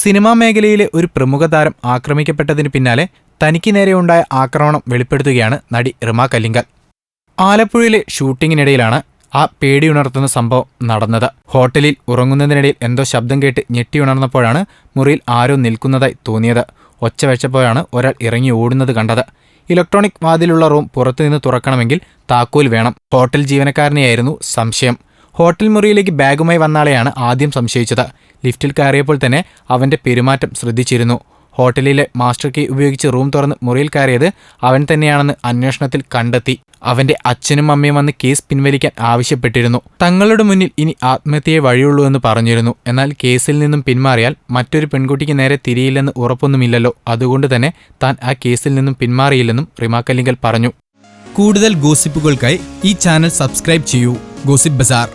Cinema മേഖലയിലെ ഒരു പ്രമുഖ താരം ആക്രമിക്കപ്പെട്ടതിന് പിന്നാലെ തനിക്ക് നേരെയുണ്ടായ ആക്രമണം വെളിപ്പെടുത്തുകയാണ് നടി റിമ കല്ലിങ്കൽ. ആലപ്പുഴയിലെ ഷൂട്ടിങ്ങിനിടയിലാണ് ആ പേടിയുണർത്തുന്ന സംഭവം നടന്നത്. ഹോട്ടലിൽ ഉറങ്ങുന്നതിനിടയിൽ എന്തോ ശബ്ദം കേട്ട് ഞെട്ടിയുണർന്നപ്പോഴാണ് മുറിയിൽ ആരോ നിൽക്കുന്നതായി തോന്നിയത്. ഒച്ച വെച്ചപ്പോഴാണ് ഒരാൾ ഇറങ്ങി ഓടുന്നത് കണ്ടത്. ഇലക്ട്രോണിക് വാതിലുള്ള റൂം പുറത്തുനിന്ന് തുറക്കണമെങ്കിൽ താക്കോൽ വേണം. ഹോട്ടൽ ജീവനക്കാരനെയായിരുന്നു സംശയം. ഹോട്ടൽ മുറിയിലേക്ക് ബാഗുമായി വന്നാളെയാണ് ആദ്യം സംശയിച്ചത്. ലിഫ്റ്റിൽ കയറിയപ്പോൾ തന്നെ അവന്റെ പെരുമാറ്റം ശ്രദ്ധിച്ചിരുന്നു. ഹോട്ടലിലെ മാസ്റ്റർ കീ ഉപയോഗിച്ച് റൂം തുറന്ന് മുറിയിൽ കയറിയത് അവൻ തന്നെയാണെന്ന് അന്വേഷണത്തിൽ കണ്ടെത്തി. അവന്റെ അച്ഛനും അമ്മയും വന്ന് കേസ് പിൻവലിക്കാൻ ആവശ്യപ്പെട്ടിരുന്നു. തങ്ങളുടെ മുന്നിൽ ഇനി ആത്മഹത്യയെ വഴിയുള്ളൂ എന്ന് പറഞ്ഞിരുന്നു. എന്നാൽ കേസിൽ നിന്നും പിന്മാറിയാൽ മറ്റൊരു പെൺകുട്ടിക്ക് നേരെ തിരിയില്ലെന്ന് ഉറപ്പൊന്നുമില്ലല്ലോ. അതുകൊണ്ട് തന്നെ താൻ ആ കേസിൽ നിന്നും പിന്മാറിയില്ലെന്നും റിമാക്കല്ലിങ്കൽ പറഞ്ഞു. കൂടുതൽ ഗോസിപ്പുകൾക്കായി ഈ ചാനൽ സബ്സ്ക്രൈബ് ചെയ്യൂ. Gossip bazaar.